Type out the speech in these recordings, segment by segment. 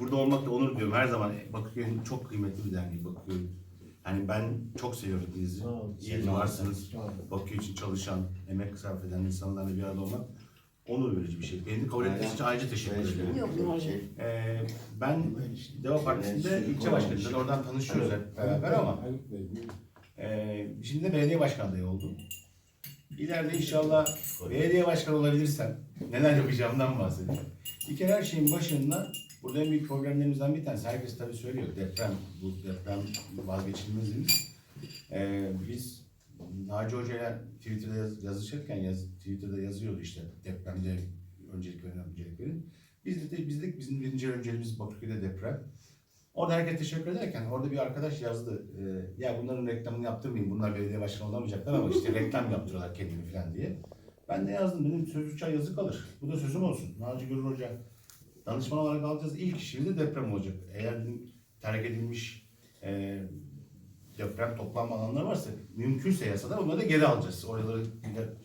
burada olmakla onur duyuyorum. Her zaman Bakırköy'ün çok kıymetli bir derneği Bakırköy. Yani ben çok seviyorum olun. İyi ki varsınız. Bakırköy için çalışan, emek sarf eden insanlarla bir arada olmak onur verici bir şey. Beni kabul ettiğiniz için ayrıca teşekkür ederim. Yok, yok. Ee, ben Deva Partisi'nde ilçe başkanıyım. Oradan tanışıyoruz hep beraber ama ee, şimdi de belediye başkanı adayı oldum. İleride inşallah belediye başkanı olabilirsem neler yapacağımdan bahsedeceğim. Bir kere her şeyin başında burada en büyük problemlerimizden bir tanesi. Herkes tabii söylüyor deprem, bu deprem vazgeçilmezimiz. Ee, biz Naci Hoca'yla Twitter'da yaz, yazışırken yaz, Twitter'da yazıyordu işte depremde öncelik veren öncelik verin. Biz de bizde bizim birinci önceliğimiz Bakırköy'de deprem. Orada herkese teşekkür ederken orada bir arkadaş yazdı. e, ya bunların reklamını yaptırmayayım. Bunlar belediye başkanı olamayacaklar ama işte reklam yaptırıyorlar kendini falan diye. Ben de yazdım. Dedim sözü çay yazı kalır. Bu da sözüm olsun. Naci Görür Hoca danışman olarak alacağız. İlk işimiz de deprem olacak. Eğer terk edilmiş e, deprem toplanma alanları varsa mümkünse yasada onları da geri alacağız. Oraları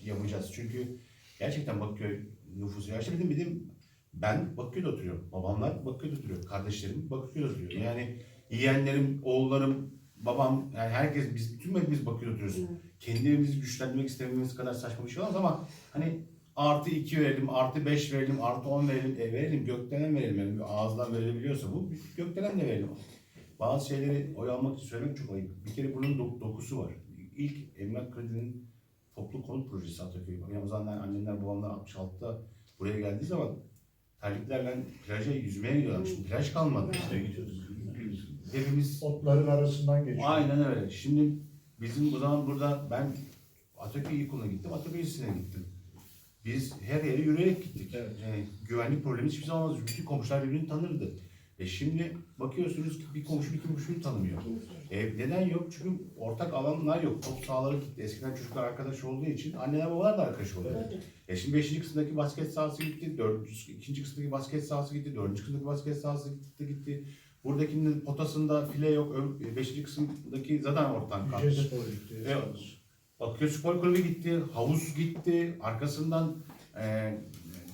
yapacağız. Çünkü gerçekten Bakırköy nüfusu yaşlı. Bizim bizim ben Bakırköy'de oturuyorum. Babamlar Bakırköy'de oturuyor. Kardeşlerim Bakırköy'de oturuyor. Yani yeğenlerim, oğullarım, babam yani herkes biz tüm hepimiz Bakırköy'de oturuyoruz. Kendi evimizi güçlendirmek istememiz kadar saçma bir şey olmaz ama hani artı 2 verelim, artı 5 verelim, artı 10 verelim, e, verelim, gökdelen verelim. Yani ağızdan verilebiliyorsa bu gökdelen de verelim. Bazı şeyleri oy almak için söylemek çok ayıp. Bir kere bunun dok- dokusu var. İlk emlak kredinin toplu konut projesi Ataköy. Zamanlar annemler babamlar 66'da buraya geldiği zaman terliklerle plaja yüzmeye gidiyorlar. Şimdi plaj kalmadı. İşte hepimiz Otların arasından geçiyor. Aynen öyle. Şimdi bizim o zaman burada ben Ataköy İlkokulu'na gittim, Ataköy Lisesi'ne gittim. Biz her yere yürüyerek gittik. Evet. Yani güvenlik problemi hiçbir zaman olmaz. Bütün komşular birbirini tanırdı. E şimdi bakıyorsunuz ki bir komşu bir komşuyu tanımıyor. E neden yok? Çünkü ortak alanlar yok. Top sahaları gitti. Eskiden çocuklar arkadaş olduğu için anneler babalar da arkadaş oluyor. E şimdi 5. kısımdaki basket sahası gitti, 4. ikinci kısımdaki basket sahası gitti, 4. kısımdaki basket sahası gitti gitti. Buradakinin potasında file yok, 5. kısımdaki zaten ortadan. Evet. Bakırköy Spor Kulübü gitti, havuz gitti, arkasından e,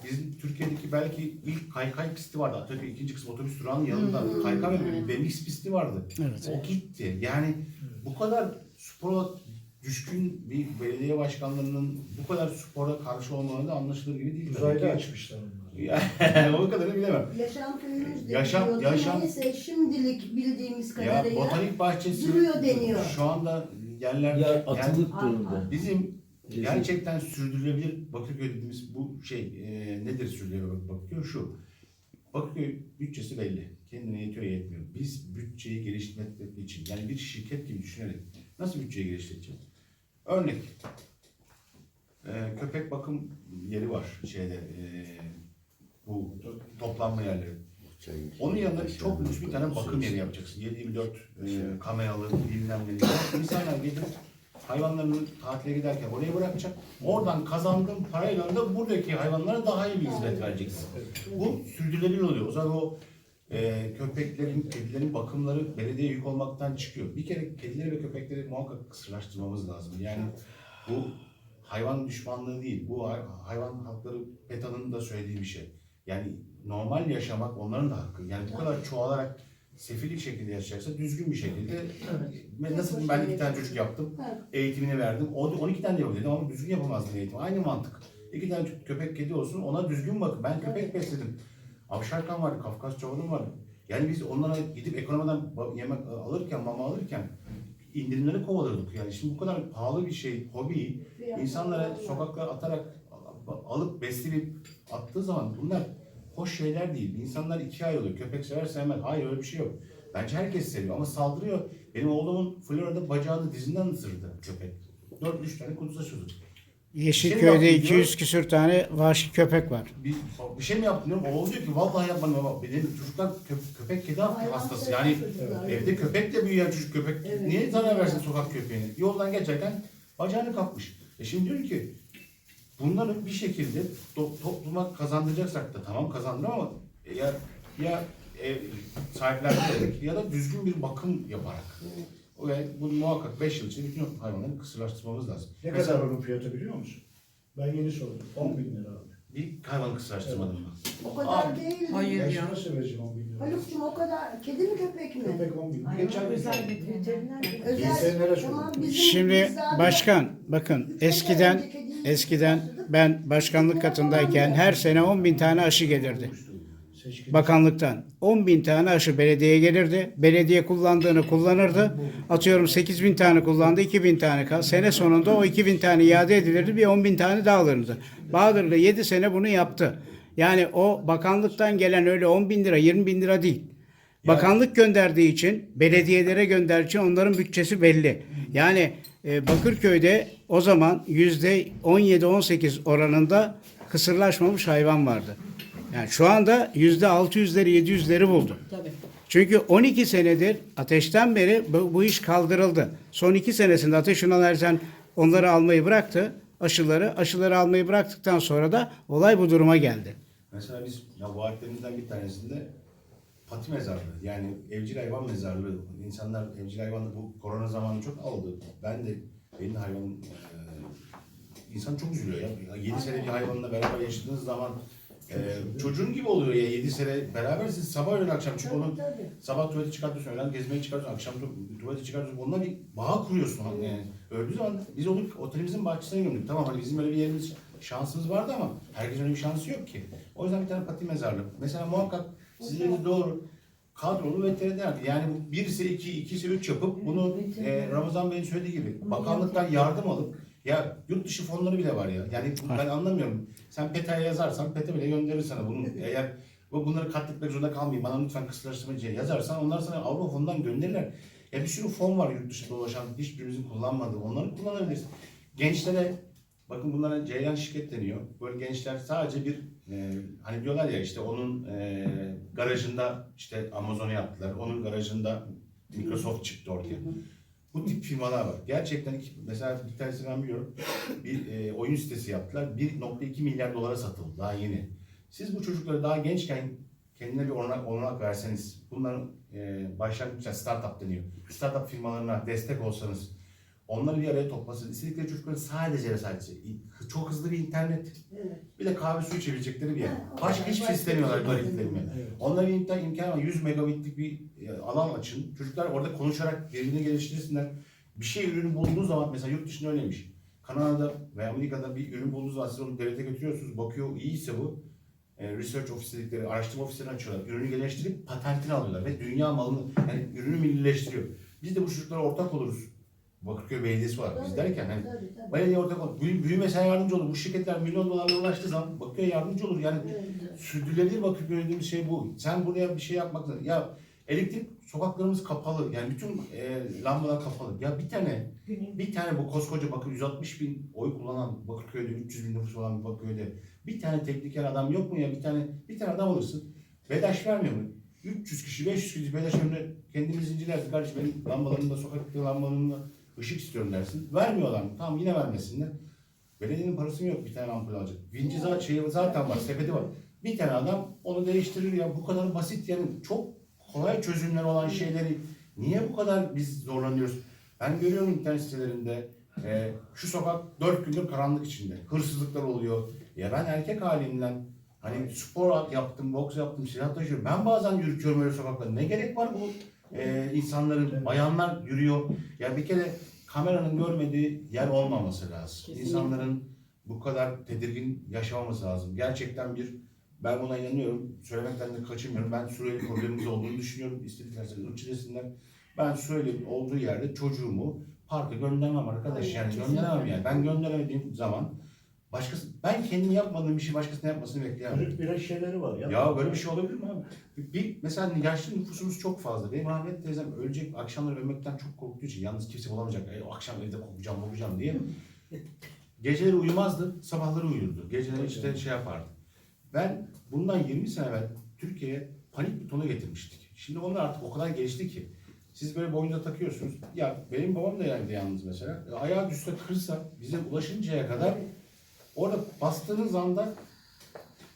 bizim Türkiye'deki belki ilk kaykay pisti vardı. Atatürk ikinci kısım otobüs durağının yanında Hmm, kaykay ve. BMX pisti vardı. Evet. O gitti. Yani bu kadar spora düşkün bir belediye başkanlarının bu kadar spora karşı olmaları da anlaşılır gibi değil. Uzayda açmışlar onları. O kadarını bilemem. Yaşam köyümüz de Yaşam- diyordu. yaşam- Neyse şimdilik bildiğimiz Ya kadarıyla botanik bahçesi duruyor deniyor. şu anda yerlerde Ya yani atılık durumda. bizim Kesin. gerçekten sürdürülebilir Bakırköy dediğimiz bu şey e, nedir sürdürülebilir Bakırköy şu. Bakırköy bütçesi belli. Kendine yetiyor yetmiyor. Biz bütçeyi geliştirmek için yani bir şirket gibi düşünerek nasıl bütçeyi geliştireceğiz? Örnek e, köpek bakım yeri var şeyde e, bu toplanma yerleri. Onun yanında çok lüks bir tane bakım yeri yapacaksın. 7-24 e, kameralı bilmem ne. İnsanlar gelip hayvanlarını tatile giderken oraya bırakacak. Oradan kazandığın parayla da buradaki hayvanlara daha iyi bir hizmet vereceksin. Bu sürdürülebilir oluyor. O zaman o e, köpeklerin, kedilerin bakımları belediye yük olmaktan çıkıyor. Bir kere kedileri ve köpekleri muhakkak kısırlaştırmamız lazım. Yani bu hayvan düşmanlığı değil. Bu hay- hayvan hakları PETA'nın da söylediği bir şey. Yani normal yaşamak onların da hakkı. Yani bu kadar çoğalarak sefil bir şekilde yaşayacaksa düzgün bir şekilde Ben nasıl ben iki tane çocuk yaptım Ha, eğitimini verdim. O 12 tane de yapabilirdim ama düzgün yapamazdın eğitimi. Aynı mantık. İki tane köpek kedi olsun ona düzgün bakın. Ben köpek besledim. Avşarkan vardı, Kafkas çobanım vardı. Yani biz onlara gidip ekonomiden yemek alırken, mama alırken indirimleri kovalıyorduk. Yani şimdi bu kadar pahalı bir şey, hobiyi insanlara sokaklara atarak alıp besleyip attığı zaman bunlar hoş şeyler değil. İnsanlar ikiye ayrılıyor. Köpek sever sevmez. Hayır öyle bir şey yok. Bence herkes seviyor ama saldırıyor. Benim oğlumun Florya'da bacağını dizinden ısırdı köpek. 4-3 tane kuduz açıyordu. Yeşilköy'de yaptım 200 küsür tane vahşi köpek var. Bir, bir şey mi yaptın diyorum. Oğul diyor ki vallahi yapmadım ama benim çocuklar kö- köpek kedi hastası. Yani çocuklar. evde köpek de büyüyen çocuk köpek. Evet. Niye zarar versin sokak köpeğine? Yoldan geçerken bacağını kapmış. E şimdi diyorum ki bunları bir şekilde to- topluma kazandıracaksak da tamam kazandır ama ya ya ev sahiplendirerek ya da düzgün bir bakım yaparak. Ve bu muhakkak 5 yıl içinde bütün hayvanları kısırlaştırmamız lazım. Ne Mesela- kadar onun fiyatı biliyor musun? Ben yeni sordum. 10 bin lira abi. bir hayvanı kısırlaştırmadım ben. O kadar Abi, değil. Hayır Ya ya. şunu söyleyeceğim 10 bin lira. Haluk'cum o kadar. Kedi mi köpek mi? Köpek 10 bin. Geçen gün özel sordu. bir veteriner. Özel. Veteriner şu. Tamam, bizim- Şimdi başkan bakın eskiden eskiden ben başkanlık katındayken her sene 10 bin tane aşı gelirdi. Bakanlıktan 10 bin tane aşı belediyeye gelirdi. Belediye kullandığını kullanırdı. Atıyorum 8 bin tane kullandı 2 bin tane kaldı. Sene sonunda o 2 bin tane iade edilirdi. Bir 10 bin tane daha alınırdı. Bahadırlı 7 sene bunu yaptı. Yani o bakanlıktan gelen öyle 10 bin lira 20 bin lira değil. Bakanlık gönderdiği için, belediyelere gönderdiği için onların bütçesi belli. Yani Bakırköy'de o zaman yüzde 17-18 oranında kısırlaşmamış hayvan vardı. Yani şu anda yüzde 600'leri 700'leri buldu. Tabii. Çünkü 12 senedir ateşten beri bu, bu iş kaldırıldı. Son 2 senesinde Ateş Erzen onları almayı bıraktı. Aşıları. Aşıları almayı bıraktıktan sonra da olay bu duruma geldi. Mesela biz ya vaatlerimizden bir tanesinde pati mezarlığı yani evcil hayvan mezarlığı. İnsanlar evcil hayvanı bu korona zamanı çok aldı. Ben de benim hayvanım e, insan çok üzülüyor ya. 7 sene bir hayvanla beraber yaşadığınız zaman e, çocuğun gibi oluyor ya 7 sene beraber siz sabah öğlen akşam çünkü onun sabah tuvalete çıkartıyorsun, öğlen gezmeye çıkartıyorsun, akşam tu- tuvalete çıkartıyorsun. Onunla bir bağ kuruyorsun. Yani öldüğü zaman biz onu otelimizin bahçesine gömdük. Tamam hani bizim öyle bir yerimiz, şansımız vardı ama herkesin öyle bir şansı yok ki. O yüzden bir tane pati mezarlık. Mesela muhakkak sizin doğru. Kadrolu veteriner. Yani bu bir ise iki, iki ise üç yapıp bunu e, Ramazan Bey'in söylediği gibi bakanlıktan yardım alıp ya yurt dışı fonları bile var ya. Yani bu- ben anlamıyorum. Sen PETA'ya yazarsan PETA bile gönderir sana bunu. Eğer bu bunları katletmek zorunda kalmayayım. Bana lütfen kısırlaştırmacıya yazarsan onlar sana Avrupa fonundan gönderirler. Ya bir sürü fon var yurt dışında dolaşan hiçbirimizin kullanmadığı. Onları kullanabiliriz. Gençlere bakın bunlara ceylan şirket deniyor. Böyle gençler sadece bir e, hani diyorlar ya işte onun e, garajında işte Amazon'u yaptılar. Onun garajında Microsoft çıktı ortaya. Bu tip firmalar var. Gerçekten iki- mesela bir tanesi ben biliyorum. Bir e, oyun sitesi yaptılar. 1.2 milyar dolara satıldı daha yeni. Siz bu çocukları daha gençken kendine bir olanak, olanak verseniz, bunların e, başlangıçta startup deniyor. Startup firmalarına destek olsanız, onları bir araya toplasanız, istedikleri çocukların sadece ve sadece çok hızlı bir internet, Evet. bir de kahve suyu içebilecekleri bir yer. Ha, Başka hiçbir şey istemiyorlar bir şey. Evet. Onlara bir imkan, imkan var. 100 megabitlik bir e, alan açın. Çocuklar orada konuşarak birbirini geliştirsinler. Bir şey ürünü bulduğu zaman mesela yurt dışında öyleymiş. Kanada'da ve Amerika'da bir ürün bulduğu zaman siz onu devlete götürüyorsunuz. Bakıyor iyiyse bu. E, research office dedikleri araştırma ofislerini açıyorlar. Ürünü geliştirip patentini alıyorlar ve dünya malını yani ürünü millileştiriyor. Biz de bu çocuklara ortak oluruz. Bakırköy Belediyesi var. Biz derken hani tabii, tabii. belediye ortak olur. Büyü, büyümesine yardımcı olur. Bu şirketler milyon dolarlara ulaştığı zaman Bakırköy'e yardımcı olur. Yani Evet. sürdürülebilir Bakırköy dediğimiz şey bu. Sen buraya bir şey yapmak zorunda. Ya elektrik sokaklarımız kapalı. Yani bütün e, lambalar kapalı. Ya bir tane bir tane bu koskoca Bakır 160 bin oy kullanan Bakırköy'de 300 bin nüfus olan bir Bakırköy'de bir tane tekniker adam yok mu ya? Bir tane bir tane adam alırsın. BEDAŞ vermiyor mu? 300 kişi 500 kişi BEDAŞ önüne kendimiz incelerdik. Kardeşim benim lambalarımda sokakta lambalarımda ışık istiyorum dersin. Vermiyorlar mı? Tamam yine vermesinler. Belediyenin parası mı yok bir tane ampul alacak. Vinci zaten, şey zaten var, sepeti var. Bir tane adam onu değiştirir ya. Bu kadar basit yani çok kolay çözümler olan şeyleri niye bu kadar biz zorlanıyoruz? Ben görüyorum internet sitelerinde e, şu sokak dört gündür karanlık içinde. Hırsızlıklar oluyor. Ya ben erkek halimden hani spor yaptım, boks yaptım, silah taşıyorum. Ben bazen yürütüyorum öyle sokaklarda. Ne gerek var bu e, insanların, bayanlar yürüyor. Ya bir kere kameranın görmediği yer olmaması lazım. Kesinlikle. İnsanların bu kadar tedirgin yaşamaması lazım. Gerçekten bir ben buna inanıyorum. Söylemekten de kaçınmıyorum. Ben Suriyeli problemimiz olduğunu düşünüyorum. İstediklerse ırkçı desinler. Ben Suriyeli olduğu yerde çocuğumu parka göndermem arkadaş. Yani gönderemem yani. Ben gönderemediğim zaman başkası ben kendim yapmadığım bir şey başkasının yapmasını bekleyemem. Kırık biraz şeyleri var ya. Ya böyle bir şey olabilir mi abi? Bir, mesela yaşlı nüfusumuz çok fazla. Benim rahmetli teyzem ölecek akşamları ölmekten çok korktuğu için yalnız kimse bulamayacak. E, akşam evde kokacağım kokacağım diye. Geceleri uyumazdı, sabahları uyurdu. Geceleri işte şey yapardı. Ben bundan 20 sene evvel Türkiye'ye panik butonu getirmiştik. Şimdi onlar artık o kadar gelişti ki. Siz böyle boynunuza takıyorsunuz. Ya benim babam da yani yalnız mesela. E, Ayağı düşse kırsa bize ulaşıncaya kadar orada bastığınız anda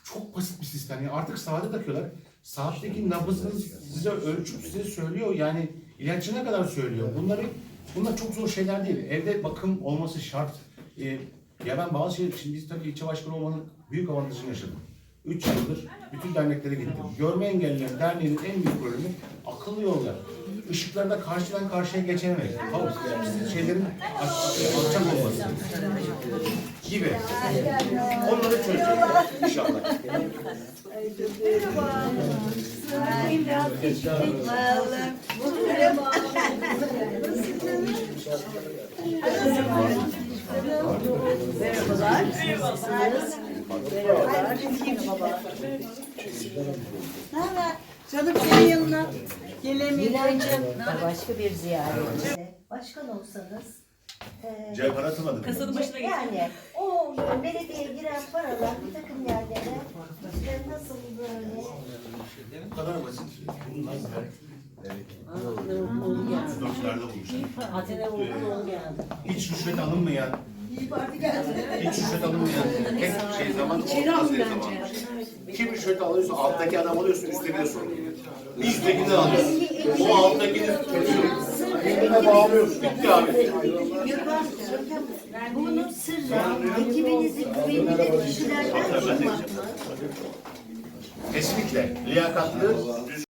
çok basit bir sistem. Yani artık saate takıyorlar. Saatteki nabzınız size ölçüp size söylüyor. Yani ilaçına kadar söylüyor. Bunları bunlar çok zor şeyler değil. Evde bakım olması şart. Ee, ya ben bazı şey, şimdi biz tabii ilçe başkanı olmanın büyük avantajını yaşadım. 3 yıldır bütün derneklere gittim. Görme engelliler derneğinin en büyük problemi akıllı yollar. Işıklarda karşıdan karşıya geçememek. Şeylerin alçak olması gibi. Onları çözeceğiz inşallah. Merhabalar. Merhabalar. Canım senin yanına Nilay'cığım başka bir ziyaret. Başkan olsanız eee, Cevher atamadım. Kasanın başına geçin. yani o belediyeye giren paralar bir takım yerlere işte nasıl böyle Bu kadar basit. Bunlar Dörtlerde buluşan. Atene oğlu geldi. Hiç rüşvet alınmayan, İyi parti geldi. hiç rüşvet alınmayan tek şey zaman hazır zaman. Kim rüşvet alıyorsa alttaki adam alıyorsa üstteki sorumlu. Üsttekini de alıyorsun. O alttakini birbirine bağlıyorsun. Bitti abi. Bunun sırrı ekibinizi güvenilir kişilerden bulmak mı? Kesinlikle liyakatlı, düzgün